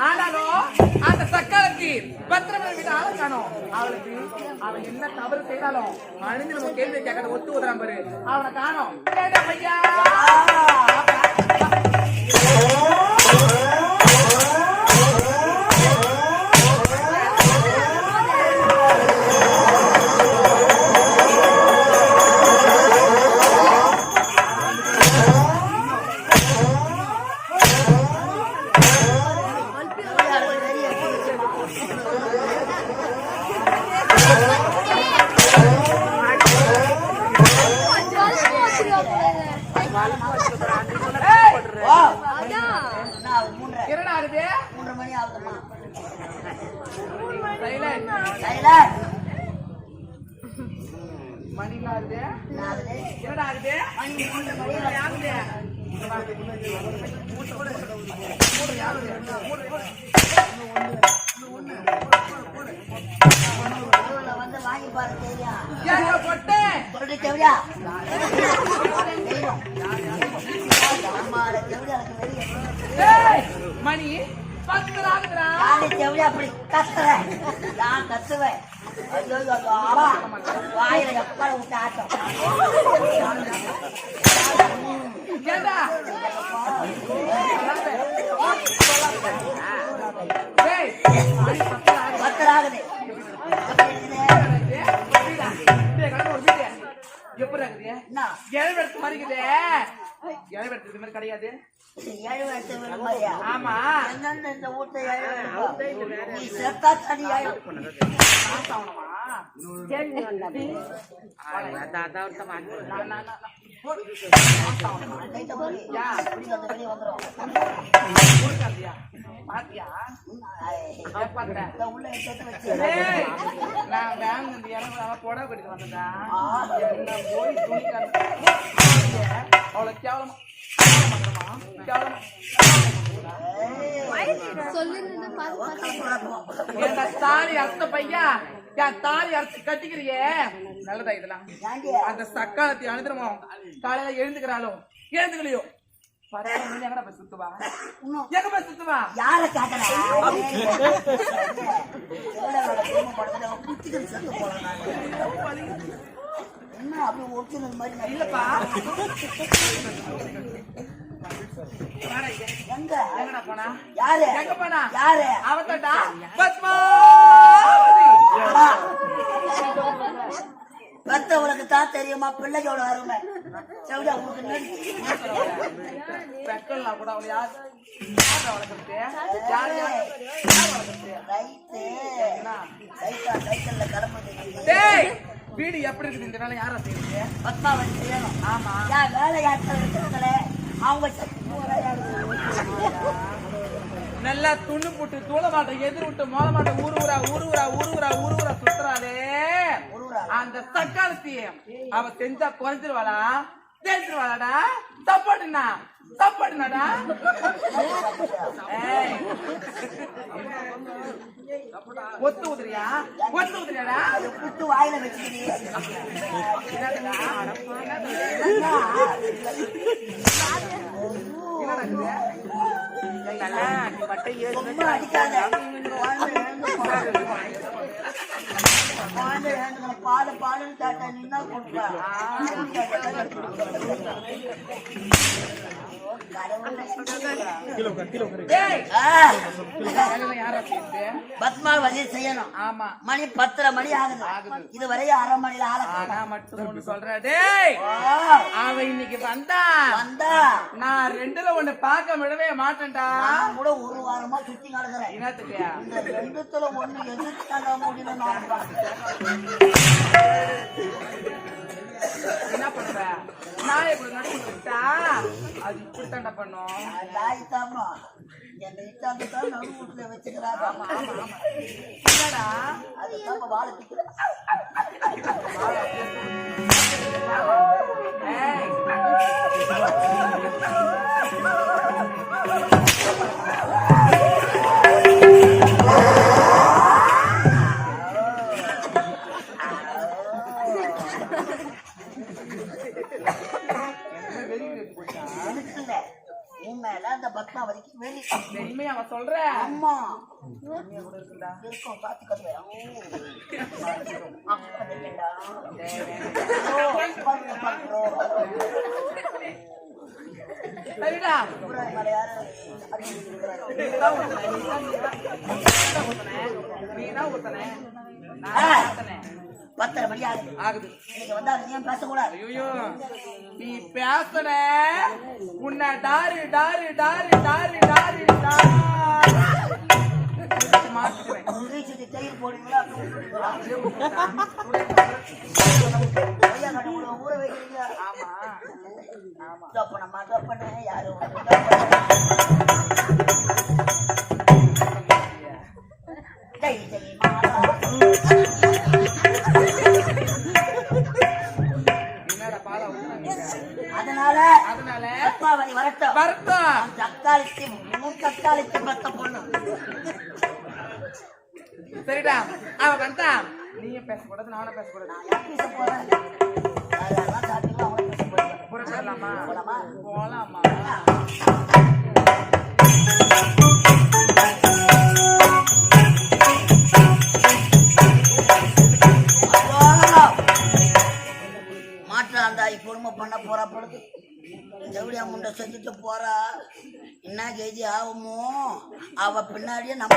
ஆனாலும் அந்த சக்காலத்தி பத்திரமலை வீட்டு ஆள காணும் அவளுக்கு அவன் என்ன தவறு செய்தாலும் அணிந்து நம்ம கேள்வி கேட்கறது ஒத்து உதறான் பாரு அவனை காணும். ஏண்டா பையா! எனக்கு வெளியே ஏய், மணி. அப்படி கத்துற நான் கத்துவேன் வாயில எப்பட விட்டு ஆட்டம். பத்தராகுது. எப்படி இருக்குது என்ன? இழவெடுத்து மாதிரி இழவெடுத்து இது மாதிரி கிடையாது? ஏழு ஆமா. இந்த ஏழு வருஷம் நீ செத்தா தனி ஏழு ஆவணமா நான், எடுத்து புடவை கட்டிட்டு போய் துணி கேவலமா பையா என் தாலி அறுத்து கட்டிக்கிறியே நல்லதா இதெல்லாம் அந்த சக்காலத்தை அனுதினமோ காலையில எழுந்துக்கிறாளோ எழுந்துக்கலையோ எங்கடா போய் சுத்துவா இன்னும் எங்க போய் சுத்துவா யார காட்டல குத்திகள் செத்து போறாங்க என்ன அப்படி ஒரிஜினல் மாதிரி நான் இல்லப்பா வாடா இங்க. எங்க எங்கடா போனா யாரு எங்க போனா யாரு அவத்தடா பத்மாவதி அம்மா. பெத்தவளுக்கு தான் தெரியுமா பிள்ளையோட அருமை. செவிடா உங்களுக்கு. பெக்கல்லாம் கூட அவளை யார் வீடு எப்படி இருக்குது? இந்த வேலை யாரா செய்யுங்க பத்மாவதி செய்யணும். ஆமா. ஏன் வேலையாட்கள் இருக்கிறதுல அவங்க சக்தி நல்லா துண்ணு போட்டு தூள மாட்டை எதிர் விட்டு மோள மாட்டை ஊருவுரா ஊருவுரா ஊருவுரா ஊருவுரா சுத்துறாளே. அந்த சக்காலத்தி அவ செஞ்சா குறைஞ்சிருவாளா? தேய்ச்சிருவாளாடா? சப்பாடுனா சப்பாடுனாடா ஏய். ஒத்து உதிரியா? ஒத்து உதிரியாடா? புட்டு வாயில வச்சுக்கிட்டு பாலு பாலுன்னு கேட்டா நீ தான். பத்மாவதி செய்யணும். ஆமா. மணி பத்தரை மணி ஆகுது. இதுவரையும் அரை மணில ஆள ஆனா மட்டும் டேய் அவ இன்னைக்கு வந்தா. வந்தா. நான் ரெண்டுல ஒண்ணு பார்க்க விடவே மாட்டேன்டா. கூட ஒரு வாரமா சுத்தி கிடக்குறேன் என்னத்துக்கு? இந்த ரெண்டுத்துல ஒண்ணு எதிர்த்து முடியல நான் என்ன பண்ற? நான் இப்படி நடிச்சுட்டா அது இப்படித்தாண்டா பண்ணும் தாய் தாமா என்னை இட்டாந்து தான் நம்ம வீட்டுல வச்சுக்கிறாங்க என்னடா அதுதான் வாழ பிக்கிறேன் அந்த பத்மாவதிக்கு வெளி உண்மையா அவ சொல்ற. அம்மா. இருக்கும் பாத்துக்கோங்க சரிடா. ஒருத்தனை, நீதான் ஒருத்தனை, நான் ஒருத்தனை. பத்தரை மணி ஆகுது. ஆகுது. நீங்க வந்தா ஏன் பேசக்கூடாது? ஐயோ நீ பேசுன உன்னை டாரு டாரு டாரு டாரு டாரு ஊற வைக்கிறீங்க ஆமா. ஆமா தப்பனம்மா தப்பன யாரும் சரிடா அவன் நீயும் பேசக்கூடாது நானும் பேசக்கூடாது. புறப்படலாமா? போலாமா? மாற்றாந்தாய் பண்ண போறா ஜவுளியா முண்டை செஞ்சுட்டு போறா. என்ன கேஜி ஆகுமோ? அவ பின்னாடியே நம்ம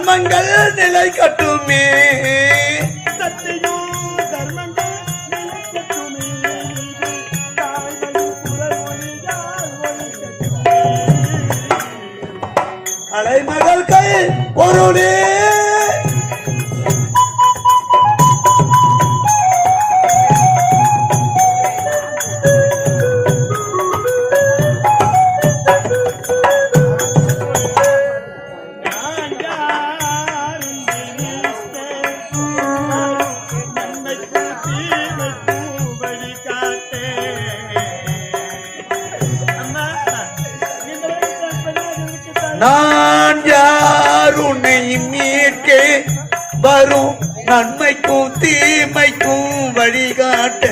தர்மங்கள் நிலை கட்டுமே. அலைமகள் கை பொருளே. நான் யார் உன்னை மீட்க? வரும் நன்மைக்கும் தீமைக்கும் வழிகாட்ட.